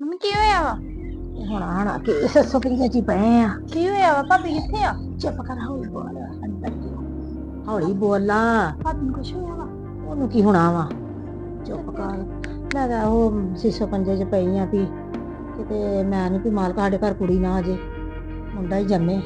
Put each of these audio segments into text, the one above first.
Mummy ਕੀ ਹੋਇਆ ਵਾ? ਹੁਣ ਆਣਾ ਕਿ? ਸੱਸੋ ਪਈਆਂ ਚ ਹੀ ਪਏ ਆ। ਕੀ ਹੋਇਆ ਵਾ? ਭਾਬੀ ਕਿੱਥੇ ਆ? ਚੁੱਪ ਕਰ ਹੌਲੀ ਬੋਲ ਅੰਦਰ ਜੋ। ਹੌਲੀ ਬੋਲਾ। ਭਾਬੀ ਨੂੰ ਕੁਛ ਹੋਇਆ ਵਾ? ਉਹਨੂੰ ਕੀ ਹੋਣਾ ਵਾ? ਚੁੱਪ ਕਰ। ਮੈਂ ਤਾਂ ਉਹ ਸੀਸੋ ਪੰਜੇ ਚ ਪਈ ਆ ਵੀ ਕਿਤੇ ਮੈਂ ਨਹੀਂ ਵੀ ਮਾਲਕ ਸਾਡੇ ਘਰ ਕੁੜੀ ਨਾ ਆ ਜੇ। ਮੁੰਡਾ ਹੀ ਜੰਮੇ।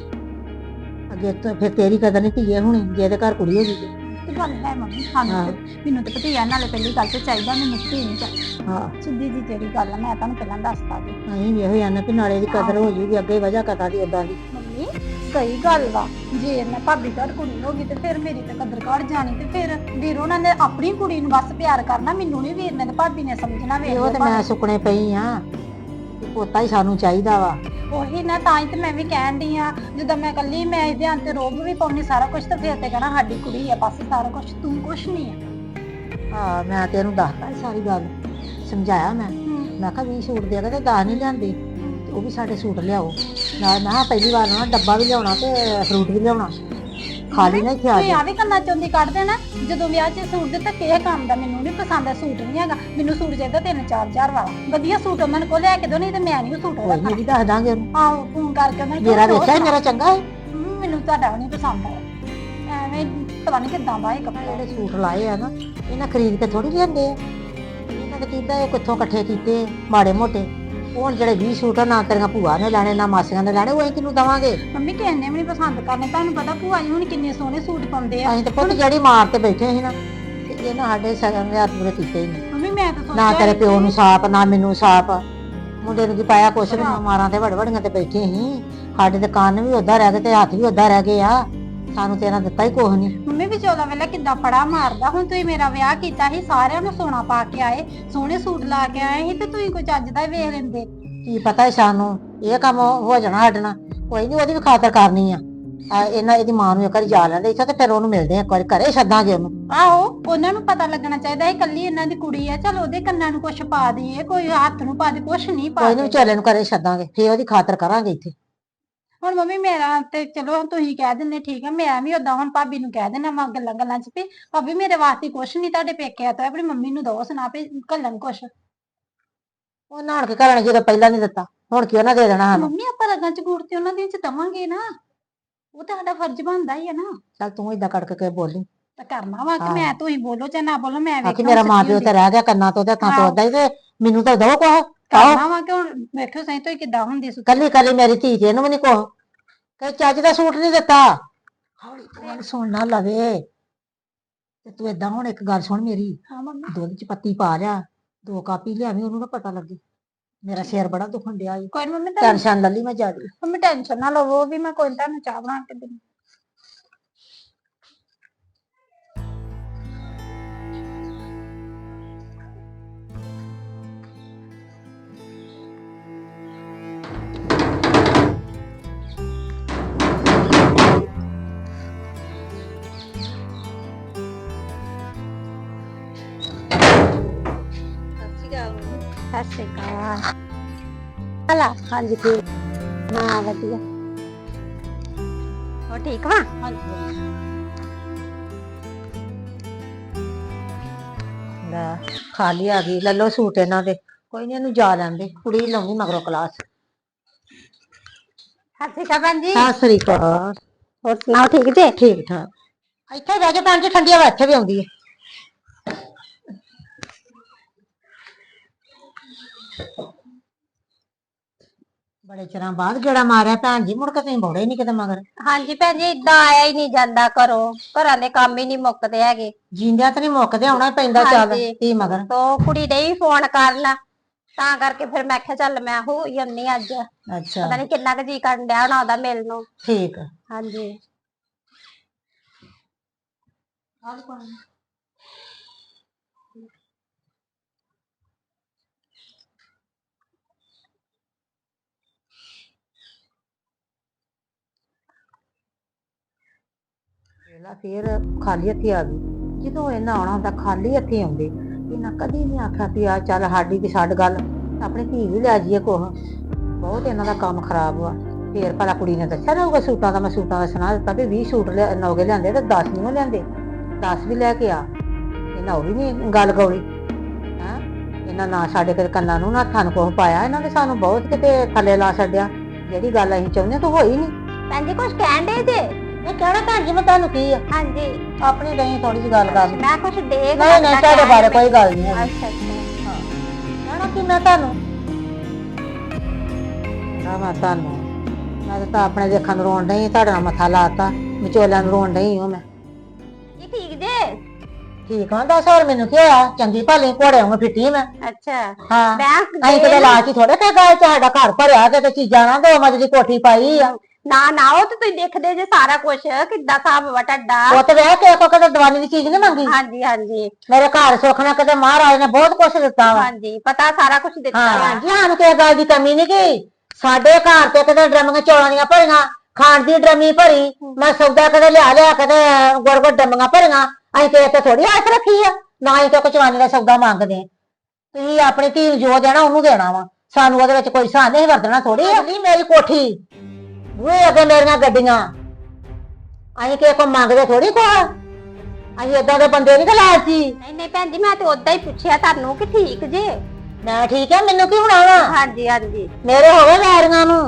ਅੱਗੇ ਤਾਂ ਫਿਰ ਤੇਰੀ ਕਦਰ ਨਹੀਂ ਧੀਏ ਹੁਣੀ ਜੇ ਇਹਦੇ ਘਰ ਕੁੜੀ ਹੋ ਗਈ ਤੇ। ਤੇ ਗੱਲ ਹੈ ਮੰਮੀ ਸਾਨੂੰ ਹਾਂ। ਤੇ- ਮੈਨੂੰ ਤਾਂ ਭਤੀਆ ਨਾਲੇ ਪਹਿਲੀ ਗੱਲ ਤੇ ਚਾਹੀਦਾ ਮੈਨੂੰ ਧੀ ਨਹੀਂ ਚਾਹੀਦੀ। ਹਾਂ। ਸਿੱਧੀ ਜੀ ਤੇਰੀ ਗੱਲ ਆ ਮੈਂ ਤੁਹਾਨੂੰ ਪਹਿਲਾਂ ਦੱਸਤਾ ਜੀ। ਅਸੀਂ ਵੀ ਇਹੋ ਜਾਨੇ ਵੀ ਨਾਲੇ ਦੀ ਕਦਰ ਹੋ ਜੂਗੀ ਅੱਗੇ ਵਜ੍ਹਾ ਕਤਾ ਦੀ ਉਦਾਂ ਦੀ। ਮੰਮੀ ਸਹੀ ਗੱਲ ਵਾ। ਜੇ ਮੈਂ ਭਾਬੀ ਘਰ ਕੁੜੀ ਹੋ ਗਈ ਤੇ ਫਿਰ ਮੇਰੀ ਤਾਂ ਕਦਰ ਘੜ ਜਾਣੀ ਤੇ ਫਿਰ ਵੀਰ ਉਹਨਾਂ ਨੇ ਆਪਣੀ ਕੁੜੀ ਨੂੰ ਬਸ ਪਿਆਰ ਕਰਨਾ ਮੈਨੂੰ ਨਹੀਂ ਵੀਰ ਨੇ ਤੇ ਭਾਬੀ ਨੇ ਸਮਝਣਾ ਤੇ ਵੇਖ ਉਹ ਤੇ ਮੈਂ ਸੁੱਕਣੇ ਪਈ ਆ। ਵੀ ਪੋਤਾ ਹੀ ਸਾਨੂੰ ਚਾਹੀਦਾ ਵਾ। ਉਹੀ ਨਾ ਤਾਂ ਹੀ ਤੇ ਮੈਂ ਵੀ ਕਹਿਣ ਦੀ ਆ ਜਦੋਂ ਮੈਂ ਕੱਲੀ ਮੈਂ ਇਹਦੇ ਅੰਤ ਤੇ ਰੋਬ ਵੀ ਪਾਉਣੀ ਸਾਰਾ ਕੁਝ ਤਾਂ ਫਿਰ ਤੇ ਕਹਣਾ ਸਾਡੀ ਕੁੜੀ ਆ ਬਸ ਸਾਰਾ ਕੁਝ ਤੂੰ ਕੁਝ ਨਹੀਂ ਆ। ਹਾਂ ਮੈਂ ਤੈਨੂੰ ਦੱਸਤਾ ਸੀ ਸਾਰੀ ਗੱਲ। ਸਮਝਾਇਆ ਮੈਂ। ਮੈਂ ਕਿਹਾ ਵੀ ਸੂਟ ਦੇ ਕੇ ਤੇ ਦਾਹ ਨਹੀਂ ਲਿਆਂਦੀ। ਤੇ ਉਹ ਵੀ ਸਾਡੇ ਸੂਟ ਲਿਆਓ। ਨਾਲ ਮੈਂ ਕਿਹਾ ਪਹਿਲੀ ਵਾਰ ਨਾ ਡੱਬਾ ਵੀ ਲਿਆਉਣਾ ਤੇ ਫਰੂਟ ਵੀ ਲਿਆਉਣਾ। ਖਾਲੀ ਨਾ ਆ ਤੂੰ ਜਾ ਆ ਵੀ ਕੰਨਾਂ ਚੋਂ ਦੀ ਕੱਢ ਦੇਣਾ। ਜਦੋਂ ਵਿਆਹ 'ਚ ਸੂਟ ਦਿੱਤਾ ਕਿਸੇ ਕੰਮ ਦਾ ਮੈਨੂੰ ਨਹੀਂ ਪਸੰਦ ਆ ਸੂਟ ਨਹੀਂ ਹੈਗਾ। ਮੈਨੂੰ ਸੂਟ ਚਾਹੀਦਾ ਤਿੰਨ ਚਾਰ ਹਜ਼ਾਰ ਵਾਲਾ। ਵਧੀਆ ਸੂਟ ਉਹਨਾਂ ਨੂੰ ਕੋ ਲੈ ਕੇ ਦੋ ਨਹੀਂ ਤੇ ਮੈਂ ਨਹੀਂ ਉਹ ਸੂਟ ਕੋਈ ਰੱਖਣਾ ਨਹੀਂ ਦੱਸ ਦਾਂਗੇ ਉਹਨੂੰ। ਆਹੋ ਫੋਨ ਕਰਕੇ ਨੂੰ ਮੇਰਾ ਕਹੋ, ਵੇਖਿਆ ਸੀ, ਮੇਰਾ ਚੰਗਾ ਹੈ ਮੈਨੂੰ ਤੁਹਾਡਾ ਨਹੀਂ ਪਸੰਦ ਆਇਆ। ਐਵੇਂ ਪਤਾ ਨਹੀਂ ਕਿੱਦਾਂ ਦਾ ਇਹ ਕੱਪੜਾ। ਜਿਹੜੇ ਸੂਟ ਲਾਏ ਆ ਨਾ ਇਹਨਾਂ ਖਰੀਦ ਕੇ ਥੋੜੀ ਲਿਆਂਦੇ ਆ। ਇਹਨਾਂ ਦੇ ਕੀਤਾ ਉਹ ਕਿੱਥੋਂ ਇਕੱਠੇ ਕੀਤੇ ਮਾੜੇ ਮੋਟੇ। ਹੁਣ ਜਿਹੜੇ 20 ਸੂਟ ਆ ਨਾ ਤੇਰੀਆਂ ਭੂਆ ਨੇ ਲੈਣੇ ਨਾ ਮਾਸੀਆਂ ਨੇ ਲੈਣੇ ਉਹ ਅਸੀਂ ਕਿਹਨੂੰ ਦਵਾਂਗੇ? ਮੰਮੀ ਕਿਸੇ ਨੇ ਵੀ ਨਹੀਂ ਪਸੰਦ ਕਰਨੇ ਤੁਹਾਨੂੰ ਪਤਾ ਭੂਆ ਜੀ ਹੁਣ ਕਿੰਨੇ ਸੋਹਣੇ ਸੂਟ ਪਾਉਂਦੇ ਆ। ਅਸੀਂ ਤਾਂ ਪੁੱਤ ਜਿਹੜੀ ਮਾਰ ਤੇ ਬੈਠੇ ਸੀ ਨਾ ਤੇ ਇਹਨਾਂ ਸਾਡੇ ਸਗਨ ਦੇ ਹੱਥ ਪੂਰੇ ਕੀਤੇ ਹੀ ਨਹੀਂ। ਮੰਮੀ ਮੈਂ ਤਾਂ ਨਾ ਸੋਚਿਆ ਤੇਰੇ ਪਿਓ ਨੂੰ ਸਾਪ ਨਾ ਮੈਨੂੰ ਸਾਪ। ਮੁੰਡੇ ਨੂੰ ਕੀ ਪਾਇਆ ਕੁਛ ਵੀ ਨਾ ਮਾਰਾਂ ਤੇ ਵੜ ਵੜੀਆਂ ਤੇ ਬੈਠੇ ਸੀ। ਸਾਡੇ ਤੇ ਕੰਨ ਵੀ ਉਦਾਂ ਰਹਿ ਗਏ ਤੇ ਹੱਥ ਵੀ ਉਦਾਂ ਰਹਿ ਗਏ ਆ। ਸਾਨੂੰ ਤੇਰਾ ਦਿੱਤਾ ਹੀ ਕੁਛ ਨਹੀਂ ਮੰਮੀ ਵਿਚੋਲਾ ਵੇਲੇ ਕਿੱਦਾਂ ਫੜਾ ਮਾਰਦਾ? ਹੁਣ ਤੁਸੀਂ ਮੇਰਾ ਵਿਆਹ ਕੀਤਾ ਸੀ ਸਾਰਿਆਂ ਨੂੰ ਸੋਨਾ ਪਾ ਕੇ ਆਏ ਸੋਹਣੇ ਸੂਟ ਲਾ ਕੇ ਆਏ ਸੀ ਤੇ ਤੁਸੀਂ ਕੋਈ ਚੱਜ ਦਾ ਹੀ ਵੇਖ ਲੈਂਦੇ। ਕੀ ਪਤਾ ਹੈ ਸਾਨੂੰ ਇਹ ਕੰਮ ਹੋ ਜਾਣਾ ਨਾਲ। ਕੋਈ ਨਹੀਂ ਉਹਦੀ ਵੀ ਖਾਤਰ ਕਰਨੀ ਆ। ਆ ਇਹਨਾਂ ਇਹਦੀ ਮਾਂ ਨੂੰ ਇੱਕ ਵਾਰੀ ਜਾ ਲੈਂਦੇ ਇੱਥੇ ਤੇ ਫਿਰ ਉਹਨੂੰ ਮਿਲਦੇ ਆ ਇੱਕ ਵਾਰੀ ਘਰੇ ਛੱਡਾਂਗੇ ਉਹਨੂੰ। ਆਹੋ ਉਹਨਾਂ ਨੂੰ ਪਤਾ ਲੱਗਣਾ ਚਾਹੀਦਾ ਇਹ ਕੱਲੀ ਇਹਨਾਂ ਦੀ ਕੁੜੀ ਆ। ਚਲ ਉਹਦੇ ਕੰਨਾਂ ਨੂੰ ਕੁਛ ਪਾ ਦਈਏ ਕੋਈ ਹੱਥ ਨੂੰ ਪਾ ਦੇ ਕੁਛ ਨਹੀਂ ਪਾ ਕੋਈ ਨਹੀਂ ਦੇ। ਵਿਚਾਲੇ ਨੂੰ ਘਰੇ ਛੱਡਾਂਗੇ ਫੇਰ ਉਹਦੀ ਖਾਤਰ ਕਰਾਂਗੇ ਇੱਥੇ। ਹੁਣ ਮੰਮੀ ਮੇਰਾ ਤੇ ਚਲੋ ਤੁਸੀਂ ਕਹਿ ਦਿੰਦੇ ਠੀਕ ਆ ਮੈਂ ਵੀ ਉਦਾਂ ਹੁਣ ਭਾਬੀ ਨੂੰ ਕਹਿ ਦੇਣਾ ਵਾ ਗੱਲਾਂ ਗੱਲਾਂ ਚ ਵੀ ਭਾਬੀ ਮੇਰੇ ਵਾਸਤੇ ਕੁਛ ਨਹੀਂ ਤੁਹਾਡੇ ਪੇਕੇ ਆ ਤਾਂ ਆਪਣੀ ਮੰਮੀ ਨੂੰ ਦੋ ਸੁਣਾ ਪੇ ਕੱਲਣ ਕੁਛ ਉਹ ਨਾਣ ਕੇ ਘਰਾਂ ਜਦੋਂ ਪਹਿਲਾਂ ਨਹੀਂ ਦਿੱਤਾ ਹੁਣ ਕਿਉਂ ਨਾ ਦੇ ਦੇਣਾ ਸਾਨੂੰ ਮੰਮੀ ਆਪਾਂ ਰਗਾਂ ਚ ਗੂੜ ਤੇ ਉਹਨਾਂ ਦੇ ਚ ਦਵਾਂਗੇ ਨਾ ਉਹ ਤਾਂ ਸਾਡਾ ਫਰਜ਼ ਬਣਦਾ ਹੀ ਆ ਨਾ ਚੱਲ ਤੂੰ ਏਦਾਂ ਕੜਕ ਕੇ ਬੋਲੀ ਤਾਂ ਕਰਨਾ ਵਾ ਕਿ। ਮੈਂ ਤੁਸੀਂ ਬੋਲੋ ਚਾਹੇ ਨਾ ਬੋਲੋ ਮੈਂ ਆਖੀ ਵੇਖਾਂ ਮੇਰਾ ਮਾਂ ਪਿਓ। ਤੇ ਰਹਿ ਗਿਆ ਕੰਨਾਂ ਤੋਂ ਤੇ ਹੱਥਾਂ ਤੋਂ। ਓਦਾਂ ਹੀ ਤੇ ਮੈਨੂੰ ਤਾਂ ਦੋ ਕੋ ਕਰਨਾ ਵਾ ਕਿ ਹੁਣ ਵੇਖਿਓ ਸਹੀ ਤੋਂ ਕਿੱਦਾਂ ਹੁੰਦੀ ਸੁ ਕੱਲੀ ਕੱਲੀ ਮੇਰੀ ਧੀ ਤੇ ਇਹਨੂੰ ਵੀ ਨਹੀਂ ਕੋ ਕਹੇ ਚੱਜ ਦਾ ਸੂਟ ਨਹੀਂ ਦਿੱਤਾ। ਹੌਲੀ ਬੋਲ ਸੁਣ ਨਾ ਲਵੇ। ਤੇ ਤੂੰ ਏਦਾਂ ਹੁਣ ਇੱਕ ਗੱਲ ਸੁਣ ਮੇਰੀ। ਹਾਂ ਮੰਮੀ। ਦੁੱਧ ਚ ਪੱਤੀ ਪਾ ਲਿਆ ਦੋ ਕਾਪੀ ਲਿਆਵੀਂ ਉਹਨੂੰ ਨਾ ਪਤਾ ਲੱਗੇ। ਮੇਰਾ ਸਿਰ ਬੜਾ ਦੁਖਣ ਡਿਆ ਈ। ਕੋਈ ਨੀ ਮੰਮੀ ਤਾਂ ਟੈਨਸ਼ਨ ਲੱਲੀ ਮੈਂ ਮੰਮੀ ਟੈਨਸ਼ਨ ਨਾ ਲਵੋ ਵੀ ਮੈਂ ਕੋਈ ਨੀ ਤੁਹਾਨੂੰ ਚਾਹ ਬਣਾ ਕੇ ਦਿੰਦੀ। ਸਤਿ ਸ਼੍ਰੀ ਅਕਾਲ ਹਲਾ ਹਾਂਜੀ ਠੀਕ ਹਾਂ ਵਧੀਆ ਹੋ ਠੀਕ ਵਾ ਲੈ ਖਾਲੀ ਆ ਗਈ, ਲੈ ਲੋ ਸੂਟ ਇਹਨਾਂ ਦੇ। ਕੋਈ ਨਹੀਂ ਇਹਨੂੰ ਜਾ ਲੈਂਦੇ ਕੁੜੀ ਲਾਉਣੀ ਮਗਰੋਂ ਕਲਾਸ ਸਤਿ ਸ਼੍ਰੀ ਅਕਾਲ ਭੈਣ ਜੀ। ਸਤਿ ਸ੍ਰੀ ਅਕਾਲ। ਹੋਰ ਸੁਣਾਓ ਠੀਕ ਜੇ? ਠੀਕ ਠਾਕ। ਇੱਥੇ ਬਹਿ ਕੇ ਭੈਣ ਜੀ ਠੰਡੀ ਹਵਾ ਇੱਥੇ ਵੀ ਆਉਂਦੀ ਹੈ ਬੜੇ ਚਿਰਾਂ ਬਾਅਦ ਗੇੜਾ ਮਾਰਿਆ ਭੈਣ ਜੀ ਮੁੜ ਕੇ ਤੁਸੀਂ ਬੋੜੇ ਨਹੀਂ ਕਿਤੇ ਮਗਰ। ਹਾਂਜੀ ਭੈਣ ਜੀ ਇਦਾਂ ਆਇਆ ਹੀ ਨਹੀਂ ਜਾਂਦਾ ਘਰੋਂ। ਘਰਾਂ ਦੇ ਕੰਮ ਹੀ ਨਹੀਂ ਮੁੱਕਦੇ ਹੈਗੇ। ਜਿੰਦਿਆਂ ਤੇ ਨਹੀਂ ਮੁੱਕਦੇ ਆਉਣਾ ਹੀ ਪੈਂਦਾ ਚੱਲ ਹਾਂਜੀ। ਕੀ ਮਗਰ। ਤੋ ਕੁੜੀ ਨੇ ਵੀ ਫੋਨ ਕਰਨਾ। ਤਾਂ ਕਰਕੇ ਫਿਰ ਮੈਂ ਕਿਹਾ ਚੱਲ ਮੈਂ ਹੋ ਹੀ ਆਉਂਦੀ ਅੱਜ। ਪਤਾ ਨਹੀਂ ਕਿੰਨਾ ਕੁ ਜੀ ਕਰਨ ਡਿਆ ਹੋਣਾ ਉਹਦਾ ਮਿਲਣ ਨੂੰ। ਠੀਕ। ਆ। ਹਾਂਜੀ ਵੇਲਾ ਫੇਰ ਖਾਲੀ ਹੱਥੀ ਆ ਗਈ। ਜਦੋਂ ਇਹਨਾਂ ਆਉਣਾ ਹੁੰਦਾ ਖਾਲੀ ਹੱਥੀ ਆਉਂਦੇ। ਇਹਨਾਂ ਕਦੀ ਨਹੀਂ ਆਖਿਆ ਵੀ ਆ ਚੱਲ ਸਾਡੀ ਵੀ ਛੱਡ ਗੱਲ, ਆਪਣੀ ਧੀ ਵੀ ਲੈ ਜਾਈਏ ਕੋਹ ਬਹੁਤ ਇਹਨਾਂ ਦਾ ਕੰਮ ਖਰਾਬ ਵਾ। ਫੇਰ ਭਲਾ ਕੁੜੀ ਨੇ ਦੱਸਿਆ ਨਾ ਸੂਟਾਂ ਦਾ, ਮੈਂ ਸੂਟਾਂ ਦਾ ਸੁਣਾ ਦਿੱਤਾ ਵੀ 20 ਸੂਟ ਲਿਆ ਨੌਗੇ ਲਿਆਂਦੇ ਤੇ 10 ਨਹੀਂ ਲਿਆਂਦੇ। 10 ਵੀ ਲੈ ਕੇ ਆ। ਇਹਨਾਂ ਉਹ ਵੀ ਨਹੀਂ ਗੱਲ ਗੌਲੀ ਹਾਂ? ਇਹਨਾਂ ਨਾ ਸਾਡੇ ਕਦੇ ਕੰਨਾਂ ਨੂੰ ਨਾ ਹੱਥਾਂ ਨੂੰ ਕੁਛ ਪਾਇਆ, ਇਹਨਾਂ ਨੇ ਸਾਨੂੰ ਬਹੁਤ ਕਿਤੇ ਥੱਲੇ ਲਾ ਛੱਡਿਆ। ਜਿਹੜੀ ਗੱਲ ਅਸੀਂ ਚਾਹੁੰਦੇ ਤਾਂ ਹੋਈ ਨਹੀਂ ਭੈਣ ਜੀ ਕੁਝ ਕਹਿਣ ਦੇ ਜੇ? ਇਹ ਕਹਿਣਾ ਭੈਣ ਜੀ ਮੈਂ ਤੁਹਾਨੂੰ ਕੀ ਆ? ਹਾਂਜੀ। ਆਪਣੀ ਨਹੀਂ ਥੋੜੀ ਜਿਹੀ ਗੱਲ ਕਰ ਲਈ ਮੈਂ ਕੁਝ ਦੇ ਨਹੀਂ ਨਹੀਂ ਤੁਹਾਡੇ ਬਾਰੇ ਕੋਈ ਗੱਲ ਨਹੀਂ ਅੱਛਾ ਅੱਛਾ। ਕਹਿਣਾ ਕੀ ਮੈਂ ਤੁਹਾਨੂੰ? ਨਾ ਮੈਂ ਤੁਹਾਨੂੰ। ਮੈਂ ਤਾਂ ਆਪਣੇ ਦੇਖਣ ਨੂੰ ਰੋਣ ਡਈ ਤੁਹਾਡੇ ਨਾਲ ਮੱਥਾ ਲਾਤਾ। ਵਿਚੋਲਿਆਂ ਨੂੰ ਰੋਣ ਡਈ ਹਾਂ ਮੈਂ। ਜੀ ਠੀਕ ਜੇ? ਠੀਕ ਹਾਂ ਦੱਸ ਹੋਰ ਮੈਨੂੰ ਕੀ ਹੋਇਆ? ਚੰਗੀ ਭਲੀ ਘੋੜੇ ਵਾਂਗ ਫਿੱਟੀ ਮੈਂ। ਅੱਛਾ। ਹਾਂ। ਮੈਂ ਅਸੀਂ ਕਿਤੇ ਲਾਲਚੀ ਥੋੜੇ ਗਏ ਤੁਹਾਡਾ ਘਰ ਭਰਿਆ ਤੇ ਤੇ ਚੀਜ਼ਾਂ ਨਾ ਦੋ ਮੱਝ ਦੀ ਕੋਠੀ ਪਾਈ ਆ। ਨਾ ਨਾ ਉਹ ਤੇ ਤੁਸੀਂ ਦੇਖਦੇ ਜੇ ਸਾਰਾ ਕੁਝ ਕਿੱਦਾਂ ਹਿਸਾਬ ਵਾ ਤੁਹਾਡਾ। ਉਹ ਤੇ ਵੇਖ ਕੇ ਕੋ ਕਦੇ ਦਵਾਨੀ ਦੀ ਚੀਜ਼ ਨਹੀਂ ਮੰਗੀ। ਹਾਂਜੀ ਹਾਂਜੀ। ਮੇਰੇ ਘਰ ਸੁੱਖ ਨਾਲ ਕਦੇ ਮਹਾਰਾਜ ਨੇ ਬਹੁਤ ਕੁਝ ਦਿੱਤਾ ਵਾ। ਹਾਂਜੀ ਪਤਾ ਸਾਰਾ ਕੁਝ ਦਿੱਤਾ ਹਾਂ ਵਾ। ਜੀ ਸਾਨੂੰ ਕਿਸੇ ਗੱਲ ਦੀ ਕਮੀ ਨਹੀਂ ਗਈ ਸਾਡੇ ਘਰ ਤੇ ਕਦੇ ਡਰਮੀਆਂ ਚੌਲਾਂ ਦੀਆਂ ਭਰੀਆਂ ਖਾਣ ਦੀ ਡਰਮੀ ਭਰੀ ਮੈਂ ਸੌਦਾ ਕਦੇ ਲਿਆ ਲਿਆ ਕਦੇ ਗੁੜ ਗੁੜ ਡਰਮੀਆਂ ਭਰੀਆਂ ਅਸੀਂ ਤੇ ਇੱਥੇ ਥੋੜੀ ਆਸ ਰੱਖੀ ਆ ਨਾ ਹੀ ਤਾਂ ਕਚਵਾਨੀ ਦਾ ਸੌਦਾ ਮੰਗਦੇ। ਤੁਸੀਂ ਆਪਣੀ ਧੀ ਨੂੰ ਜੋ ਦੇਣਾ ਉਹਨੂੰ ਦੇਣਾ ਵਾ। ਸਾਨੂੰ ਉਹਦੇ ਵਿੱਚ ਕੋਈ ਸਾਨ ਨਹੀਂ ਵਰਤਣਾ ਥੋੜੀ ਨਹੀਂ ਮੇਰੀ ਕੋਠੀ ਬੂਹੇ ਅੱਗੇ ਮੇਰੀਆਂ ਗੱਡੀਆਂ। ਅਸੀਂ ਕਿਸੇ ਕੋ ਮੰਗਦੇ ਥੋੜੀ ਕੋ ਅਸੀਂ ਏਦਾਂ ਦੇ ਬੰਦੇ ਨਹੀਂ ਲਾਲਚੀ। ਨਹੀਂ ਨਹੀਂ ਭੈਣ ਜੀ ਮੈਂ ਤੇ ਉਦਾਂ ਹੀ ਪੁੱਛਿਆ ਤੁਹਾਨੂੰ ਕਿ ਠੀਕ ਜੇ? ਮੈਂ ਠੀਕ ਹੈ ਮੈਨੂੰ ਕੀ ਹੋਣਾ ਵਾ? ਹਾਂਜੀ ਹਾਂਜੀ। ਮੇਰੇ ਹੋ ਗਏ ਵੈਰੀਆਂ ਨੂੰ।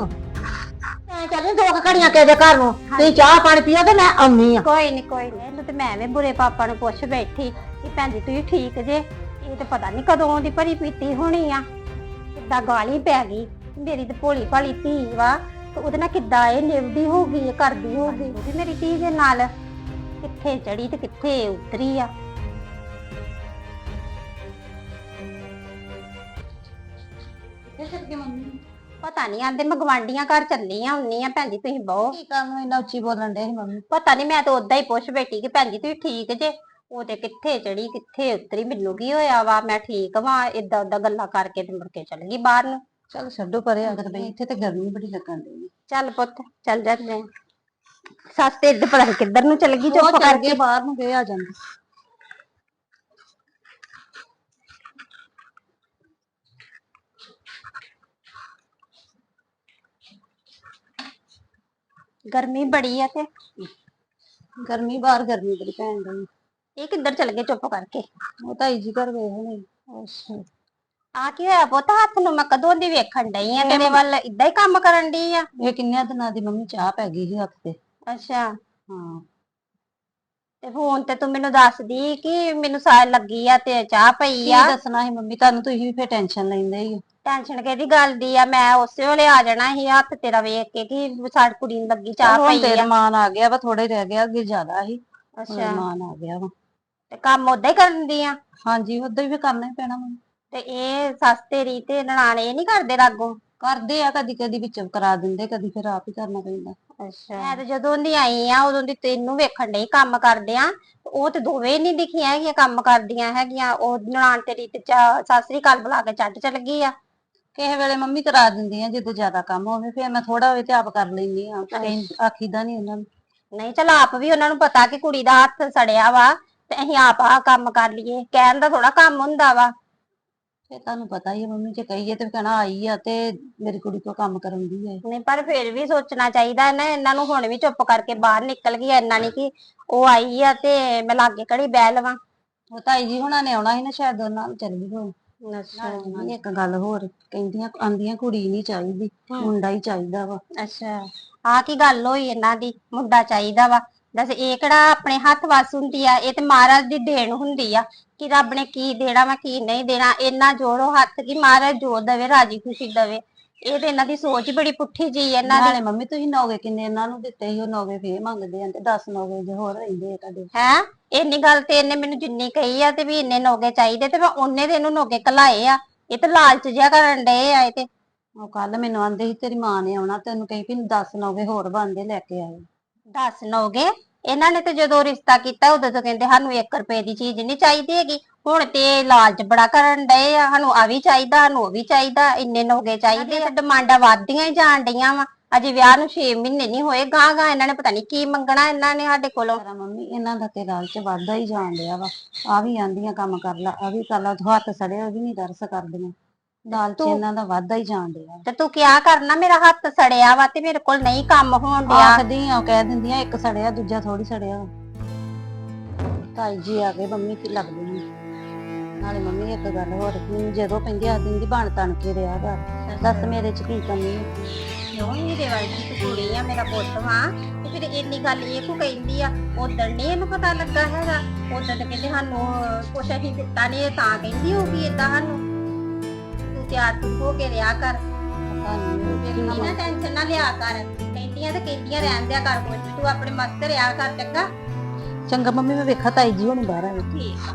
ਮੈਂ ਚੱਲੀ ਦੋ ਕੁ ਘੜੀਆਂ ਕਿਸੇ ਘਰ ਨੂੰ। ਤੁਸੀਂ ਚਾਹ ਪਾਣੀ ਪੀਓ ਤੇ ਮੈਂ ਆਉਣੀ ਆ। ਕੋਈ ਨਹੀਂ ਕੋਈ ਨਹੀਂ ਇਹਨੂੰ ਤੇ ਮੈਂ ਵੀ ਬੁਰੇ ਪਾਪਾ ਨੂੰ ਪੁੱਛ ਬੈਠੀ ਕਿ ਭੈਣ ਜੀ ਤੁਸੀਂ ਠੀਕ ਜੇ? ਇਹ ਤੇ ਪਤਾ ਨਹੀਂ ਕਦੋਂ ਦੀ ਭਰੀ ਪੀਤੀ ਹੋਣੀ ਆ। ਕਿੱਦਾਂ ਗਾਲੀ ਪੈ ਗਈ। ਮੇਰੀ ਤੇ ਭੋਲੀ ਭਾਲੀ ਧੀ ਵਾ। ਤੇ ਉਹਦੇ ਨਾਲ ਕਿੱਦਾਂ ਇਹ ਨਿਭਦੀ ਹੋਊਗੀ ਇਹ ਕਰਦੀ ਹੋਊਗੀ? ਉਹ ਵੀ ਮੇਰੀ ਧੀ ਦੇ ਨਾਲ ਕਿੱਥੇ ਚੜੀ ਤੇ ਕਿੱਥੇ ਉਤਰੀ ਆ? ਪਤਾ ਨਹੀਂ ਆਂਦੇ ਮੈਂ ਗਵਾਂਡੀਆਂ ਘਰ ਚੱਲੀ ਆ ਹੁੰਨੀ ਆ ਭੈਣ ਜੀ ਤੁਸੀਂ ਬਹੁ। ਕੀ ਨੂੰ ਇੰਨਾ ਉੱਚੀ ਬੋਲਣ ਦੇ ਮੰਮੀ? ਪਤਾ ਨਹੀਂ ਮੈਂ ਤਾਂ ਉਦਾਂ ਹੀ ਪੁੱਛ ਬੈਠੀ ਕਿ ਭੈਣ ਜੀ ਤੁਸੀਂ ਠੀਕ ਜੇ? ਉਹ ਤੇ ਕਿੱਥੇ ਚੜੀ ਕਿੱਥੇ ਉਤਰੀ ਮੈਨੂੰ ਕੀ ਹੋਇਆ ਵਾ? ਮੈਂ ਠੀਕ ਵਾਂ ਇਦਾਂ ਉਦਾਂ ਗੱਲਾਂ ਕਰਕੇ ਤੇ ਮੁੜ ਕੇ ਚਲ ਗਈ ਬਾਹਰ ਨੂੰ। ਚਲ ਛੱਡੋ ਪਰੇ ਅਗਰ ਬਈ ਇੱਥੇ ਤੇ ਗਰਮੀ ਬੜੀ ਲੱਗਣ ਦੀ ਚੱਲ ਪੁੱਤ ਚੱਲ ਜਾਂਦੇ ਆ ਸੱਸ ਤੇ ਇੱਧਰ ਪਤਾ ਨੀ ਕਿੱਧਰ ਨੂੰ ਚਲ ਗਈ ਚੁੱਪ ਕਰਕੇ। ਬਾਹਰ ਨੂੰ ਗਏ ਆ ਜਾਂਦੇ। ਗਰਮੀ ਬੜੀ ਆ ਤੇ। ਗਰਮੀ ਬਾਹਰ ਗਰਮੀ ਬੜੀ ਪੈਣ ਦੀ ਇਹ ਕਿੱਧਰ ਚਲ ਗਏ ਚੁੱਪ ਕਰਕੇ? ਉਹ ਤਾਈ ਜੀ ਘਰ ਗਏ ਹੋਣੇ ਅੱਛਾ। ਆ ਕੀ ਹੋਇਆ ਪੁੱਤ? ਹੱਥ ਨੂੰ ਮੈਂ ਕਦੋਂ ਦੀ ਵੇਖਣ ਡਈ ਆ? ਤੇਰੇ ਵੱਲ ਇਦਾਂ ਹੀ ਕੰਮ ਕਰਨ ਡਈ ਆ? ਇਹ ਕਿੰਨਿਆਂ ਦਿਨਾਂ ਦੀ ਮੰਮੀ ਚਾਹ ਪੈ ਗਈ ਸੀ ਹੱਥ ਤੇ। ਅੱਛਾ। ਹਾਂ। ਤੇ ਫੋਨ ਤੇ ਤੂੰ ਮੈਨੂੰ ਦੱਸਦੀ ਕਿ ਮੈਨੂੰ ਸਾਲ ਲੱਗੀ ਆ ਤੇ ਚਾਹ ਪਈ ਕੀ ਆ? ਦੱਸਣਾ ਸੀ ਮੰਮੀ? ਤੁਹਾਨੂੰ ਤੁਸੀਂ ਵੀ ਫੇਰ ਟੈਨਸ਼ਨ ਲੈਂਦੇ ਹੀ ਹੋ। ਟੈਨਸ਼ਨ ਕਿਹਦੀ ਗੱਲ ਦੀ ਆ? ਮੈਂ ਉਸੇ ਵੇਲੇ ਆ ਜਾਣਾ ਸੀ ਹੱਥ ਤੇਰਾ ਵੇਖ ਕੇ ਕਿ ਸਾਡੀ ਕੁੜੀ ਨੂੰ ਲੱਗੀ ਚਾਹ ਹੁਣ ਪਈ ਆ। ਰਮਾਨ ਆ ਗਿਆ ਵਾ ਥੋੜੇ ਰਹਿ ਗਿਆ ਅੱਗੇ ਜ਼ਿਆਦਾ ਸੀ। ਹੁਣ ਅੱਛਾ ਰਮਾਨ ਆ ਗਿਆ ਵਾ। ਤੇ ਕੰਮ ਉਦਾਂ ਹੀ ਕਰਨ ਦੀ ਆ? ਹਾਂਜੀ ਉਦਾਂ ਵੀ ਕਰਨਾ ਹੀ ਪੈਣਾ ਮੰਮੀ। ਤੇ ਇਹ ਸੱਸ ਤੇਰੀ ਤੇ ਨਨਾਣ ਇਹ ਨਹੀਂ ਕਰਦੇ ਰਾਗੋਂ? ਕਰਦੇ ਆ ਕਦੀ ਕਦੀ ਵਿੱਚ ਕਰਾ ਦਿੰਦੇ ਕਦੀ ਫਿਰ ਆਪ ਹੀ ਕਰਨਾ ਪੈਂਦਾ। ਅੱਛਾ। ਮੈਂ ਤੇ ਜਦੋਂ ਦੀ ਆਈ ਆ ਉਦੋਂ ਦੀ ਤੈਨੂੰ ਵੇਖਣ ਡਈ ਕੰਮ ਕਰਦੇ ਆ ਉਹ ਤੇ ਦੋਵੇਂ ਨਹੀਂ ਦਿਖੀਆਂ ਹੈਗੀਆਂ ਕੰਮ ਕਰਦੀਆਂ ਹੈਗੀਆਂ। ਉਹ ਨਨਾਣ ਤੇਰੀ ਤੇ ਚਾ- ਸਤਿ ਸ੍ਰੀ ਅਕਾਲ ਬੁਲਾ ਕੇ ਚੱਡ ਚਲ ਗਈ ਆ। ਕਿਸੇ ਵੇਲੇ ਮੰਮੀ ਕਰਾ ਦਿੰਦੀ ਆ ਜਦੋਂ ਜ਼ਿਆਦਾ ਕੰਮ ਹੋਵੇ ਫਿਰ ਮੈਂ ਥੋੜਾ ਹੋਵੇ ਤੇ ਆਪ ਕਰ ਲੈਂਦੀ ਆ ਆਖੀਦਾ ਨਹੀਂ ਉਹਨਾਂ ਨੂੰ। ਨਹੀਂ ਚਲ ਆਪ ਵੀ ਉਹਨਾਂ ਨੂੰ ਪਤਾ ਕਿ ਕੁੜੀ ਦਾ ਹੱਥ ਸੜਿਆ ਵਾ ਤੇ ਅਸੀਂ ਆਪ ਆ ਕੰਮ ਕਰ ਲਈਏ। ਕਹਿਣ ਦਾ ਥੋੜਾ ਕੰਮ ਹੁੰਦਾ ਵਾ। ਫਿਰ ਤੁਹਾਨੂੰ ਪਤਾ ਹੀ ਆ ਮੰਮੀ ਜੇ ਕਹੀਏ ਤੇ ਕਹਿਣਾ ਆਈ ਆ ਤੇ ਮੇਰੀ ਕੁੜੀ ਕੋ ਕੰਮ ਕਰਨ ਦੀ ਹੈ ਨਹੀਂ ਪਰ ਫਿਰ ਵੀ ਸੋਚਣਾ ਚਾਹੀਦਾ ਹੈ ਨਾ ਇਹਨਾਂ ਨੂੰ ਹੁਣ ਵੀ ਚੁੱਪ ਕਰਕੇ ਬਾਹਰ ਨਿਕਲ ਗਈ ਇੰਨਾ ਨਹੀਂ ਕਿ ਉਹ ਆਈ ਆ ਤੇ ਮੈਂ ਲਾਗੇ ਘੜੀ ਬਹਿ ਲਵਾਂ। ਉਹ ਤਾਈ ਜੀ ਹੁਣਾਂ ਨੇ ਆਉਣਾ ਸੀ ਨਾ ਸ਼ਾਇਦ ਉਹਨਾਂ ਨਾਲ ਚੱਲ ਗਈ ਹੋਣ ਅੱਛਾ ਮੰਮੀ ਇੱਕ ਗੱਲ ਹੋਰ ਕਹਿੰਦੀਆਂ ਆਂਦੀਆਂ ਕੁੜੀ ਨਹੀਂ ਚਾਹੀਦੀ ਮੁੰਡਾ ਹੀ ਚਾਹੀਦਾ ਵਾ। ਅੱਛਾ। ਆ ਕੀ ਗੱਲ ਹੋਈ ਇਹਨਾਂ ਦੀ? ਮੁੰਡਾ ਚਾਹੀਦਾ ਵਾ। ਦੱਸ ਇਹ ਕਿਹੜਾ ਆਪਣੇ ਹੱਥ ਵੱਸ ਹੁੰਦੀ ਆ ਇਹ ਤੇ ਮਹਾਰਾਜ ਦੀ ਦੇਣ ਹੁੰਦੀ ਆ ਕਿ ਰੱਬ ਨੇ ਕੀ ਦੇਣਾ ਵਾ ਕੀ ਨਹੀਂ ਦੇਣਾ ਇੰਨਾ ਜੋੜੋ ਹੱਥ ਕਿ ਮਹਾਰਾਜ ਜੋ ਦੇਵੇ ਰਾਜੀ ਖੁਸ਼ੀ ਦੇਵੇ। ਇਹ ਤੇ ਇਹਨਾਂ ਦੀ ਸੋਚ ਹੀ ਬੜੀ ਪੁੱਠੀ ਜੀ ਆ ਇਹਨਾਂ ਦੀ ਨਾਲੇ ਮੰਮੀ ਤੁਸੀਂ ਨੌਗੇ ਕਿੰਨੇ ਇਹਨਾਂ ਨੂੰ ਦਿੱਤੇ ਸੀ ਉਹ ਨੌਗੇ ਫੇਰ ਮੰਗਦੇ ਆ ਤੇ 10 ਨੌਗੇ ਜੇ ਹੋਰ ਰਹਿੰਦੇ ਆ ਤੁਹਾਡੇ। ਹੈ? ਇੰਨੀ ਗੱਲ ਤੇ ਇਹਨੇ ਮੈਨੂੰ ਜਿੰਨੀ ਕਹੀ ਆ ਤੇ ਵੀ ਇੰਨੇ ਨੋਗੇ ਚਾਹੀਦੇ ਤੇ ਮੈਂ ਉਹਨੇ ਦੇ ਇਹਨੂੰ ਨੋਗੇ ਕਲਾਏ ਆ ਇਹ ਤੇ ਲਾਲਚ ਜਿਆ ਕਰਨ ਡਏ ਆ ਇਹ ਤੇ। ਉਹ ਕੱਲ ਮੈਨੂੰ ਆਂਦੇ ਸੀ ਤੇਰੀ ਮਾਂ ਨੇ ਆਉਣਾ ਤੈਨੂੰ ਕਹੀ ਵੀ 10 ਨੌਗੇ ਹੋਰ ਬਣਦੇ ਲੈ ਕੇ ਆਏ ਦੱਸ ਨੋਗੇ? ਇਹਨਾਂ ਨੇ ਤੇ ਜਦੋਂ ਰਿਸ਼ਤਾ ਕੀਤਾ, ਉਦੋਂ ਤਾਂ ਕਹਿੰਦੇ ਸਾਨੂੰ 1 ਰੁਪਏ ਦੀ ਚੀਜ਼ ਨਹੀਂ ਚਾਹੀਦੀ ਹੈਗੀ। ਹੁਣ ਤੇ ਲਾਲਚ ਬੜਾ ਕਰਨ ਡਏ ਆ। ਸਾਨੂੰ ਆ ਵੀ ਚਾਹੀਦਾ, ਸਾਨੂੰ ਉਹ ਵੀ ਚਾਹੀਦਾ। ਇੰਨੇ ਨੋਗੇ ਚਾਹੀਦੇ ਆ ਡਿਮਾਂਡਾਂ ਵੱਧਦੀਆਂ ਹੀ ਜਾਣ ਡਈਆਂ ਵਾ। ਅਜੇ ਵਿਆਹ ਨੂੰ 6 ਮਹੀਨੇ ਨਹੀਂ ਹੋਏ ਗਾਂ ਗਾਂ ਇਹਨਾਂ ਨੇ ਪਤਾ ਨਹੀਂ ਕੀ ਮੰਗਣਾ ਇਹਨਾਂ ਨੇ ਸਾਡੇ ਕੋਲੋਂ। ਤੇਰਾ ਮੰਮੀ, ਇਹਨਾਂ ਦਾ ਤੇ ਲਾਲਚ ਵੱਧਦਾ ਹੀ ਜਾਣ ਡਿਆ ਵਾ। ਆ ਵੀ ਆਂਦੀਆਂ ਕੰਮ ਕਰ ਲਾ, ਆ ਵੀ ਕਰ ਲਾ, ਹੱਥ ਸੜਿਆ, ਉਹ ਵੀ ਨਹੀਂ ਦਰਸ ਕਰਦੀਆਂ। ਲਾਲਚ ਤੂੰ- ਇਹਨਾਂ ਦਾ ਵੱਧਦਾ ਹੀ ਜਾਣ ਡਿਆ। ਤੇ ਤੂੰ ਕਿਆ ਕਰਨਾ? ਮੇਰਾ ਹੱਥ ਸੜਿਆ ਵਾ ਤੇ ਮੇਰੇ ਕੋਲ ਨਹੀਂ ਕੰਮ ਹੋਣ ਡਿਆ। ਆਖਦੀ ਆ ਕਹਿ ਦਿੰਦੀਆਂ ਇੱਕ ਸੜਿਆ ਦੂਜਾ ਥੋੜੀ ਸੜਿਆ। ਤਾਈ ਜੀ ਆ ਗਏ ਮੰਮੀ ਕੀ ਲੱਗਦੀ ਨਹੀਂ ਨਾਲੇ ਮੰਮੀ ਇੱਕ ਗੱਲ ਹੋਰ ਕਿ ਜਦੋਂ ਕਹਿੰਦੇ ਆ ਦਿਨ ਦੀ ਬਣ ਤਣ ਕੇ ਰਿਹਾ ਕਰ ਦੱਸ ਮੇਰੇ ਚ ਕੀ ਕਮੀ ਹੈ? ਕਿਉਂ ਨਹੀਂ ਦੇ ਵਾਲੀ ਤੂੰ ਕੁੜੀ ਆ ਮੇਰਾ ਪੁੱਤ ਵਾ? ਤੇ ਫਿਰ ਇੰਨੀ ਗੱਲ ਇਹ ਕੋ ਕਹਿੰਦੀ ਆ ਉਦੋਂ ਨਹੀਂ ਇਹਨੂੰ ਪਤਾ ਲੱਗਾ ਹੈਗਾ? ਉਦੋਂ ਤਾਂ ਕਹਿੰਦੇ ਸਾਨੂੰ ਕੁਛ ਅਸੀਂ ਦਿੱਤਾ ਨਹੀਂ ਇਹ ਤਾਂ ਕਹਿੰਦੀ ਹੋਊਗੀ ਏਦਾਂ ਸਾਨੂੰ। ਤਿਆਰ ਤੂੰ ਹੋ ਕੇ ਰਿਹਾ ਕਰ। ਪਤਾ ਨਹੀਂ ਮੇਰੀ ਨਾ ਟੈਨਸ਼ਨ ਨਾ ਲਿਆ ਕਰ। ਕਹਿੰਦੀਆਂ ਤੇ ਕਹਿੰਦੀਆਂ ਰਹਿਣ ਦਿਆ ਕਰ ਕੁਝ ਤੂੰ ਆਪਣੇ ਮਸਤ ਰਿਹਾ ਕਰ ਚੰਗਾ। ਚੰਗਾ ਮੰਮੀ ਮੈਂ ਵੇਖਾ ਤਾਈ ਜੀ ਹੁਣ ਬਾਹਰ ਆ ਠੀਕ ਆ।